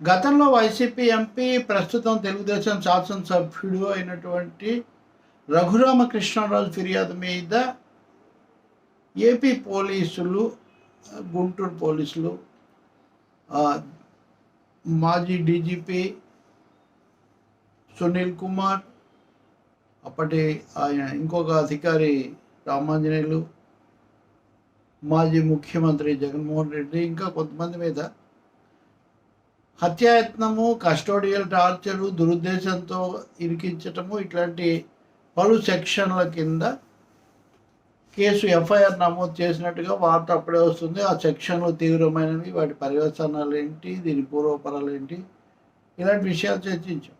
గతంలో YCP MP ప్రస్తుతం తెలుగుదేశం శాసనసభ్యుడు అయినటువంటి రఘురామకృష్ణరాజు ఫిర్యాదు మీద ఏపీ పోలీసులు గుంటూరు పోలీసులు మాజీ డీజీపీ సునీల్ కుమార్ అప్పటి ఆయన ఇంకొక అధికారి రామాంజనేయులు మాజీ ముఖ్యమంత్రి జగన్మోహన్ రెడ్డి ఇంకా కొంతమంది మీద హత్యాయత్నము కస్టోడియల్ టార్చరు దురుద్దేశంతో ఇరికించటము ఇట్లాంటి పలు సెక్షన్ల కింద కేసు ఎఫ్ఐఆర్ నమోదు చేసినట్టుగా వార్త అప్పుడే వస్తుంది. ఆ సెక్షన్లు తీవ్రమైనవి. వాటి పర్యవసానాలు ఏంటి? దీని పూర్వపరాలు ఏంటి? ఇలాంటి విషయాలు చర్చించాం.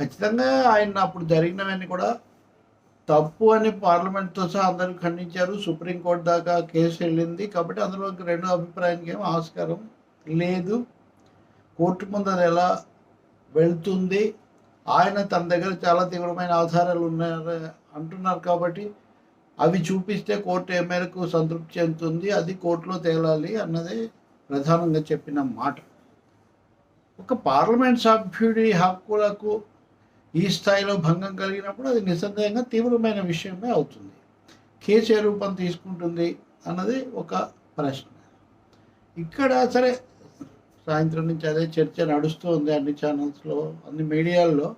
ఖచ్చితంగా ఆయన అప్పుడు జరిగినవన్నీ కూడా తప్పు అని పార్లమెంట్తో సహా అందరూ ఖండించారు. సుప్రీంకోర్టు దాకా కేసు వెళ్ళింది. కాబట్టి అందులో రెండు రెండో అభిప్రాయానికి ఏం ఆస్కారం లేదు. కోర్టు ముందర ఎలా వెళ్తుంది? ఆయన తన దగ్గర చాలా తీవ్రమైన ఆధారాలు ఉన్నాయని అంటున్నారు కాబట్టి అవి చూపిస్తే కోర్టు ఏ మేరకు సంతృప్తి చెందుతుంది? అది కోర్టులో తేలాలి అన్నదే ప్రధానంగా చెప్పిన మాట. ఒక పార్లమెంట్ సభ్యుడి హక్కులకు ఈ స్థాయిలో భంగం కలిగినప్పుడు అది నిస్సందేహంగా తీవ్రమైన విషయమే అవుతుంది. కేసు ఏ రూపం తీసుకుంటుంది అన్నది ఒక ప్రశ్న. ఇక్కడ సరే సాయంత్రం నుంచి అదే చర్చ నడుస్తుంది అన్ని ఛానల్స్లో అన్ని మీడియాల్లో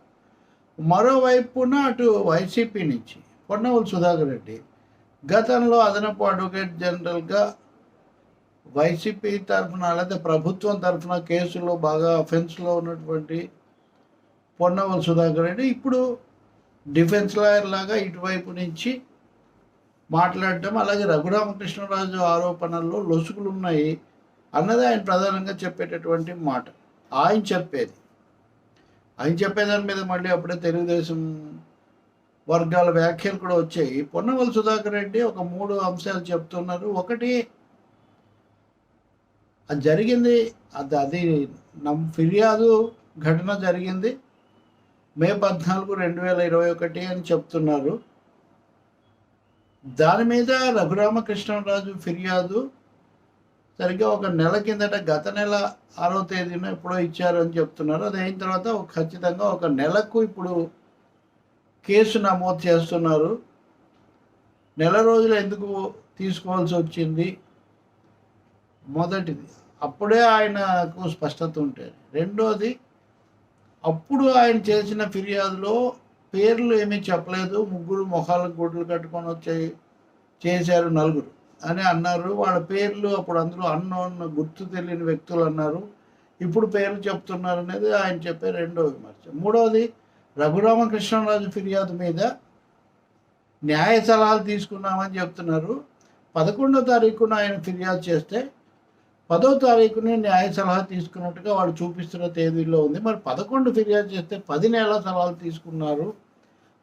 మరోవైపున అటు వైసీపీ నుంచి పొన్నవల్ సుధాకర్ రెడ్డి గతంలో అదనపు అడ్వకేట్ జనరల్గా వైసీపీ తరఫున లేదా ప్రభుత్వం తరఫున కేసులో బాగా అఫెన్స్లో ఉన్నటువంటి పొన్నవల్ సుధాకర్ రెడ్డి ఇప్పుడు డిఫెన్స్ లాయర్ లాగా ఇటువైపు నుంచి మాట్లాడటం అలాగే రఘురామకృష్ణరాజు ఆరోపణల్లో లొసుగులు ఉన్నాయి అన్నది ఆయన ప్రధానంగా చెప్పేటటువంటి మాట. ఆయన చెప్పేది. ఆయన చెప్పేదాని మీద మళ్ళీ అప్పుడే తెలుగుదేశం వర్గాల వ్యాఖ్యలు కూడా వచ్చాయి. పొన్నవల్ సుధాకర్ రెడ్డి ఒక మూడు అంశాలు చెప్తున్నారు. ఒకటి అది జరిగింది అది అది నమ్ ఫిర్యాదు ఘటన జరిగింది. మే పద్నాలుగు రెండు వేల ఇరవై ఒకటి అని చెప్తున్నారు. దాని మీద రఘురామకృష్ణరాజు ఫిర్యాదు సరిగ్గా ఒక నెల కిందట గత నెల ఆరో తేదీన ఎప్పుడో ఇచ్చారు అని చెప్తున్నారు. అది అయిన తర్వాత ఖచ్చితంగా ఒక నెలకు ఇప్పుడు కేసు నమోదు చేస్తున్నారు. నెల రోజులు ఎందుకు తీసుకోవాల్సి వచ్చింది? మొదటిది. అప్పుడే ఆయనకు స్పష్టత ఉంటుంది. రెండోది అప్పుడు ఆయన చేసిన ఫిర్యాదులో పేర్లు ఏమీ చెప్పలేదు. ముగ్గురు మొహాలకు గుడ్లు కట్టుకొని వచ్చాయి చేశారు నలుగురు. అని అన్నారు. వాళ్ళ పేర్లు అప్పుడు అందులో అన్నోన్ గుర్తు తెలియని వ్యక్తులు అన్నారు. ఇప్పుడు పేర్లు చెప్తున్నారు అనేది ఆయన చెప్పే రెండో విమర్శ. మూడవది రఘురామకృష్ణరాజు ఫిర్యాదు మీద న్యాయ సలహాలు తీసుకున్నామని చెప్తున్నారు. పదకొండో తారీఖున ఆయన ఫిర్యాదు చేస్తే పదో తారీఖుని న్యాయ సలహా తీసుకున్నట్టుగా వాళ్ళు చూపిస్తున్న తేదీలో ఉంది. మరి పదకొండు ఫిర్యాదు చేస్తే పది నెలల సలహాలు తీసుకున్నారు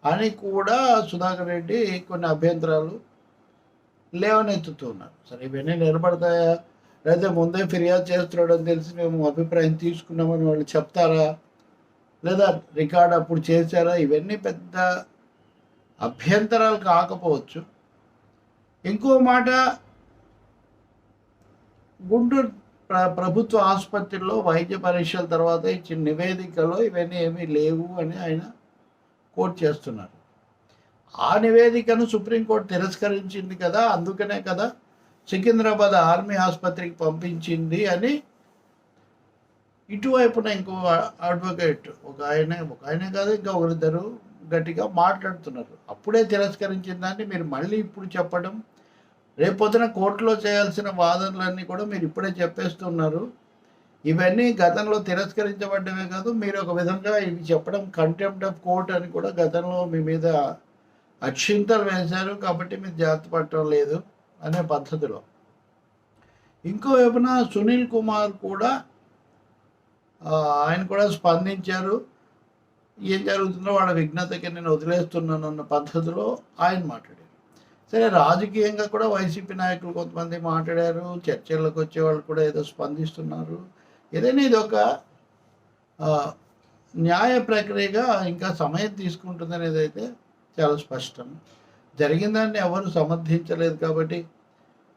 అని కూడా సుధాకర్ రెడ్డి కొన్ని అభ్యంతరాలు లేవనెత్తుతున్నారు సరే ఇవన్నీ నిలబడతాయా? లేదా ముందే ఫిర్యాదు చేస్తున్నాడని తెలిసి మేము అభిప్రాయం తీసుకున్నామని వాళ్ళు చెప్తారా? లేదా రికార్డ్ అప్పుడు చేశారా? ఇవన్నీ పెద్ద అభ్యంతరాలు కాకపోవచ్చు. ఇంకో మాట గుంటూరు ప్ర ప్రభుత్వ ఆసుపత్రిలో వైద్య పరీక్షల తర్వాత ఇచ్చిన నివేదికలో ఇవన్నీ ఏమీ లేవు అని ఆయన కోట్ చేస్తున్నారు. ఆ నివేదికను సుప్రీంకోర్టు తిరస్కరించింది కదా అందుకనే కదా సికింద్రాబాద్ ఆర్మీ ఆసుపత్రికి పంపించింది అని ఇటువైపున ఇంకో అడ్వకేట్ ఒక ఆయన ఒక ఆయనే కాదు ఇంకా ఒకరిద్దరు గట్టిగా మాట్లాడుతున్నారు. అప్పుడే తిరస్కరించిన దాన్ని మీరు మళ్ళీ ఇప్పుడు చెప్పడం రేపొద్దున కోర్టులో చేయాల్సిన వాదనలన్నీ కూడా మీరు ఇప్పుడే చెప్పేస్తున్నారు. ఇవన్నీ గతంలో తిరస్కరించబడ్డమే కాదు మీరు ఒక విధంగా ఇవి చెప్పడం కంటెంప్ట్ ఆఫ్ కోర్ట్ అని కూడా గతంలో మీ మీద అక్షింతలు వేశారు కాబట్టి మీరు జాగ్రత్త పట్టడం లేదు అనే పద్ధతిలో. ఇంకో వైపున సునీల్ కుమార్ కూడా ఆయన కూడా స్పందించారు. ఏం జరుగుతుందో వాళ్ళ విఘ్నతకి నేను వదిలేస్తున్నాను అన్న పద్ధతిలో ఆయన మాట్లాడారు. సరే రాజకీయంగా కూడా వైసీపీ నాయకులు కొంతమంది మాట్లాడారు చర్చలకు వచ్చే వాళ్ళు కూడా ఏదో స్పందిస్తున్నారు. ఏదైనా ఇది ఒక న్యాయ ప్రక్రియగా ఇంకా సమయం తీసుకుంటుందనేది అయితే చాలా స్పష్టం. జరిగిందాన్ని ఎవరు సమర్థించలేదు కాబట్టి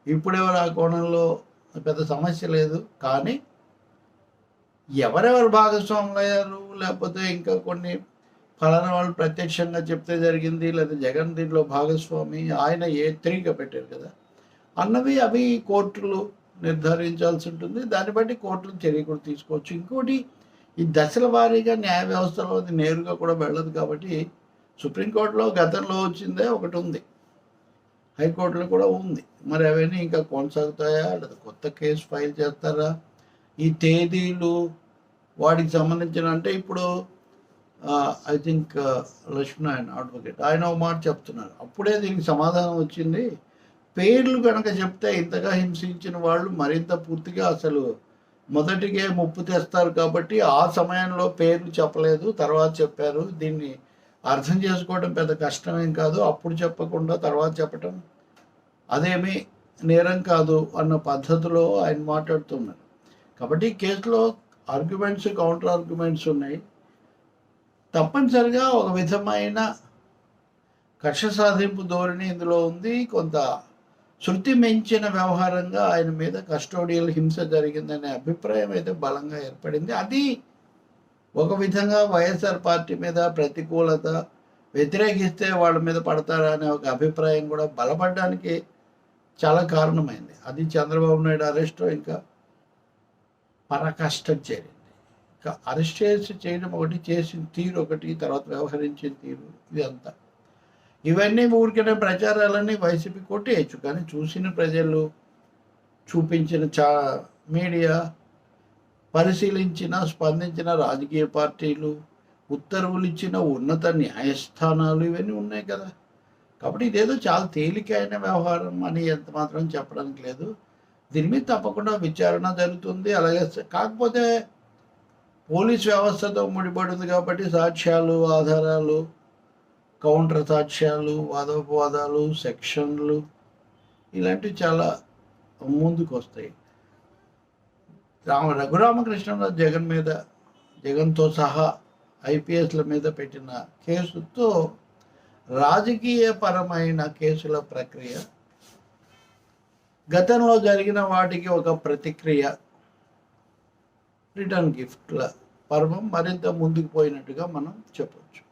ఇప్పుడెవరు ఆ కోణంలో పెద్ద సమస్య లేదు. కానీ ఎవరెవరు భాగస్వాములు అయ్యారు? లేకపోతే ఇంకా కొన్ని ఫలానా వాళ్ళు ప్రత్యక్షంగా చెప్తే జరిగింది లేదా జగన్ దీంట్లో భాగస్వామి ఆయన ఏ త్రీగా పెట్టారు కదా? అన్నవి అవి కోర్టులు నిర్ధారించాల్సి ఉంటుంది. దాన్ని బట్టి కోర్టులు చర్య కూడా తీసుకోవచ్చు. ఇంకోటి ఈ దశల వారీగా న్యాయ వ్యవస్థలో అది నేరుగా కూడా వెళ్ళదు కాబట్టి సుప్రీంకోర్టులో గతంలో వచ్చిందే ఒకటి ఉంది. హైకోర్టులో కూడా ఉంది. మరి అవన్నీ ఇంకా కొనసాగుతాయా? లేదా కొత్త కేసు ఫైల్ చేస్తారా? ఈ తేదీలు వాటికి సంబంధించిన అంటే ఇప్పుడు ఐ థింక్ లక్ష్మీనారాయణ అడ్వకేట్. ఆయన ఒక మాట చెప్తున్నారు. అప్పుడే దీనికి సమాధానం వచ్చింది. పేర్లు కనుక చెప్తే ఇంతగా హింసించిన వాళ్ళు మరింత పూర్తిగా అసలు మొదటికే ముప్పు తెస్తారు కాబట్టి ఆ సమయంలో పేర్లు చెప్పలేదు. తర్వాత చెప్పారు. దీన్ని అర్థం చేసుకోవడం పెద్ద కష్టమేం కాదు. అప్పుడు చెప్పకుండా తర్వాత చెప్పటం అదేమి నేరం కాదు అన్న పద్ధతిలో ఆయన మాట్లాడుతున్నారు. కాబట్టి కేసులో ఆర్గ్యుమెంట్స్ కౌంటర్ ఆర్గ్యుమెంట్స్ ఉన్నాయి. తప్పనిసరిగా ఒక విధమైన కక్ష సాధింపు ధోరణి ఇందులో ఉంది. కొంత శృతి మించిన వ్యవహారంగా ఆయన మీద కస్టోడియల్ హింస జరిగిందనే అభిప్రాయం అయితే బలంగా ఏర్పడింది. అది ఒక విధంగా వైఎస్ఆర్ పార్టీ మీద ప్రతికూలత వ్యతిరేకిస్తే వాళ్ళ మీద పడతారా అనే ఒక అభిప్రాయం కూడా బలపడడానికి చాలా కారణమైంది. అది చంద్రబాబు నాయుడు అరెస్ట్ ఇంకా పరకష్టం చేరింది ఇంకా అరెస్ట్ చేసి చేయడం ఒకటి చేసిన తీరు ఒకటి తర్వాత వ్యవహరించిన తీరు ఇదంతా. ఇవన్నీ ఊరికనే ప్రచారాలన్నీ వైసీపీ కొట్టేయచ్చు కానీ చూసిన ప్రజలు చూపించిన చా మీడియా పరిశీలించిన స్పందించిన రాజకీయ పార్టీలు ఉత్తర్వులు ఇచ్చిన ఉన్నత న్యాయస్థానాలు ఇవన్నీ ఉన్నాయి కదా. కాబట్టి ఇదేదో చాలా తేలికైన వ్యవహారం అని ఎంత మాత్రం చెప్పడానికి లేదు. దీని మీద తప్పకుండా విచారణ జరుగుతుంది. అలాగే కాకపోతే పోలీస్ వ్యవస్థతో ముడిపడింది కాబట్టి సాక్ష్యాలు ఆధారాలు కౌంటర్ సాక్ష్యాలు వాదోపవాదాలు సెక్షన్లు ఇలాంటివి చాలా ముందుకు వస్తాయి రామ రఘురామకృష్ణరావు జగన్ మీద జగన్తో సహా ఐపీఎస్ల మీద పెట్టిన కేసుతో రాజకీయపరమైన కేసుల ప్రక్రియ గతంలో జరిగిన వాటికి ఒక ప్రతిక్రియ రిటర్న్ గిఫ్ట్ల పర్వం మరింత ముందుకు పోయినట్టుగా మనం చెప్పవచ్చు